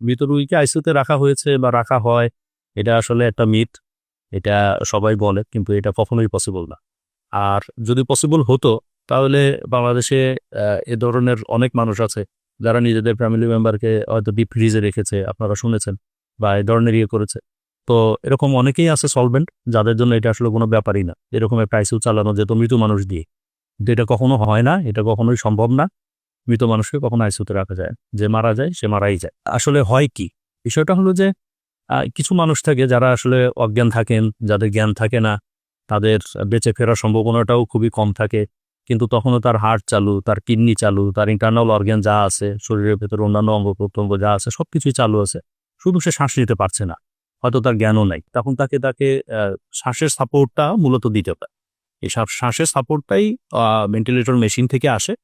মৃত রুগীকে আইসিউতে রাখা হয়েছে বা রাখা হয়, এটা আসলে একটা মিথ, এটা সবাই বলে, কিন্তু এটা কখনোই পসিবল না। আর যদি পসিবল হতো, তাহলে বাংলাদেশে এ ধরনের অনেক মানুষ আছে, যারা নিজেদের ফ্যামিলি মেম্বারকে হয়তো ডিপ ফ্রিজে রেখেছে, আপনারা শুনেছেন, বা এ ধরনের ইয়ে করেছে। তো এরকম অনেকেই আছে সলভেন্ট যাদের জন্য এটা আসলে কোনো ব্যাপারই না। এরকম একটা আইসিউ চালানো যেত মৃত মানুষ দিয়ে। এটা কখনো হয় না, এটা কখনোই সম্ভব না। মৃত মানুষকে কখনো আইসিউতে রাখা যায় যে মারা যায়, সে মারাই যায়। আসলে হয় কি? বিষয়টা হলো যে কিছু মানুষ থাকে যারা আসলে অজ্ঞান থাকেন, যাদের জ্ঞান থাকে না, তাদের বেঁচে ফেরার সম্ভাবনাটাও খুবই কম থাকে। কিন্তু তখনও তার হার্ট চালু, তার কিডনি চালু, তার ইন্টারনাল অর্গ্যান যা আছে, শরীরের ভেতরে অন্যান্য অঙ্গ প্রত্যঙ্গ যা আছে, সবকিছুই চালু আছে। শুধু সে শ্বাস নিতে পারছে না। হয়তো তার জ্ঞানও নাই। তখন তাকে তাকে শ্বাসের সাপোর্টটা মূলত দিতে পারে এই শ্বাস- শ্বাসের সাপোর্টটাই ভেন্টিলেটর মেশিন থেকে আসে।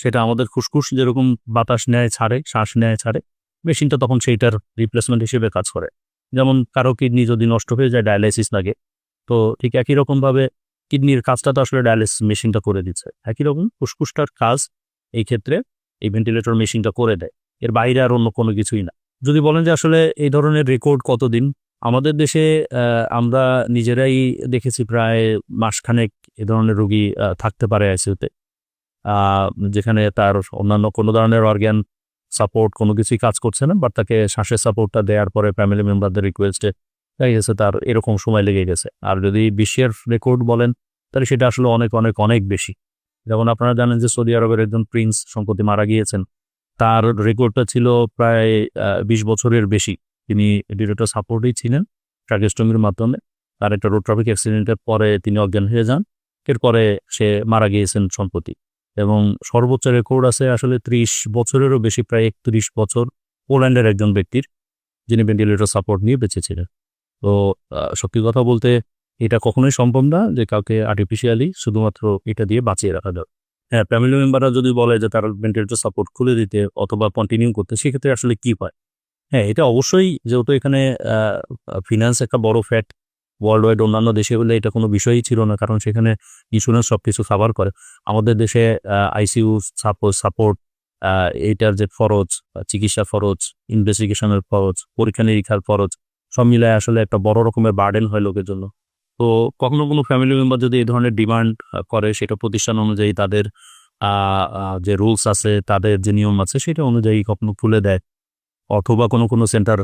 সেটা আমাদের ফুসফুস যেরকম বাতাস নেয় ছাড়ে, শ্বাস নেয় ছাড়ে, মেশিনটা তখন সেইটার রিপ্লেসমেন্ট হিসেবে কাজ করে। যেমন কারও কিডনি যদি নষ্ট হয়ে যায় ডায়ালাইসিস লাগে, তো ঠিক একই রকম ভাবে কিডনির কাজটা তো আসলে ডায়ালিসিস মেশিনটা করে দিচ্ছে। একই রকম ফুসফুসটার কাজ এই ক্ষেত্রে এই ভেন্টিলেটর মেশিনটা করে দেয়। এর বাইরে আর অন্য কোনো কিছুই না। যদি বলেন যে আসলে এই ধরনের রেকর্ড কতদিন? আমাদের দেশে আমরা নিজেরাই দেখেছি প্রায় মাসখানেক এ ধরনের রোগী থাকতে পারে আইসিউতে যেখানে তার অন্যান্য কোনো ধরনের অর্গ্যান সাপোর্ট কোনো কিছুই কাজ করছে না বাট তাকে শ্বাসের সাপোর্টটা দেওয়ার পরে ফ্যামিলি মেম্বারদের রিকোয়েস্টে গেছে তার এরকম সময় লেগে গেছে। আর যদি বিশ্বের রেকর্ড বলেন, তাহলে সেটা আসলে অনেক অনেক অনেক বেশি। যেমন আপনারা জানেন যে সৌদি আরবের একজন প্রিন্স সম্প্রতি মারা গিয়েছেন। তার রেকর্ডটা ছিল প্রায় বিশ বছরের বেশি। তিনি ডিরেক্টর সাপোর্টেই ছিলেন ট্রাকেস্টমির মাধ্যমে। তার একটা রোড ট্রাফিক অ্যাক্সিডেন্টের পরে তিনি অজ্ঞান হয়ে যান। এরপরে সে মারা গিয়েছেন সম্প্রতি। এবং সর্বোচ্চ রেকর্ড আছে আসলে ত্রিশ বছরেরও বেশি, প্রায় একত্রিশ বছর পোল্যান্ডের একজন ব্যক্তির, যিনি ভেন্টিলেটর সাপোর্ট নিয়ে বেঁচেছিলেন। তো সত্যি কথা বলতে এটা কখনোই সম্ভব না যে কাউকে আর্টিফিশিয়ালি শুধুমাত্র এটা দিয়ে বাঁচিয়ে রাখা যাবে। হ্যাঁ ফ্যামিলি মেম্বাররা যদি বলে যে তারা ভেন্টিলেটর সাপোর্ট খুলে দিতে অথবা কন্টিনিউ করতে, সেক্ষেত্রে আসলে কি হয়? হ্যাঁ এটা অবশ্যই যেহেতু এখানে ফিনান্স একটা বড় ফ্যাক্ট ওয়ার্ল্ড ওয়াইড অন্যান্য দেশে হলে এটা কোনো বিষয়ই ছিল না কারণ সেখানে ইন্স্যুরেন্স সব কিছু কাভার করে। আমাদের দেশে আইসিইউ সাপোর্ট সাপোর্ট এইটার যে আহ, চিকিৎসা খরচ ইনভেস্টিগেশনের খরচ পরীক্ষা নিরীক্ষার খরচ সব মিলায় আসলে একটা বড় রকমের বার্ডেন হয় লোকের জন্য। তো কখনো কোনো ফ্যামিলি মেম্বার যদি এই ধরনের ডিমান্ড করে সেটা প্রতিষ্ঠান অনুযায়ী তাদের যে রুলস আছে তাদের যে নিয়ম আছে সেটা অনুযায়ী কখনো খুলে দেয় অথবা কোনো কোনো সেন্টার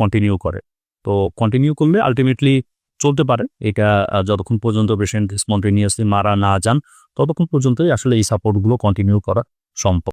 কন্টিনিউ করে। তো কন্টিনিউ করলে আলটিমেটলি চলতে পারে। এটা যতক্ষণ পর্যন্ত পেশেন্ট স্পন্টেনিয়াসলি মারা না যান, ততক্ষণ পর্যন্তই আসলে এই সাপোর্টগুলো কন্টিনিউ করা সম্ভব।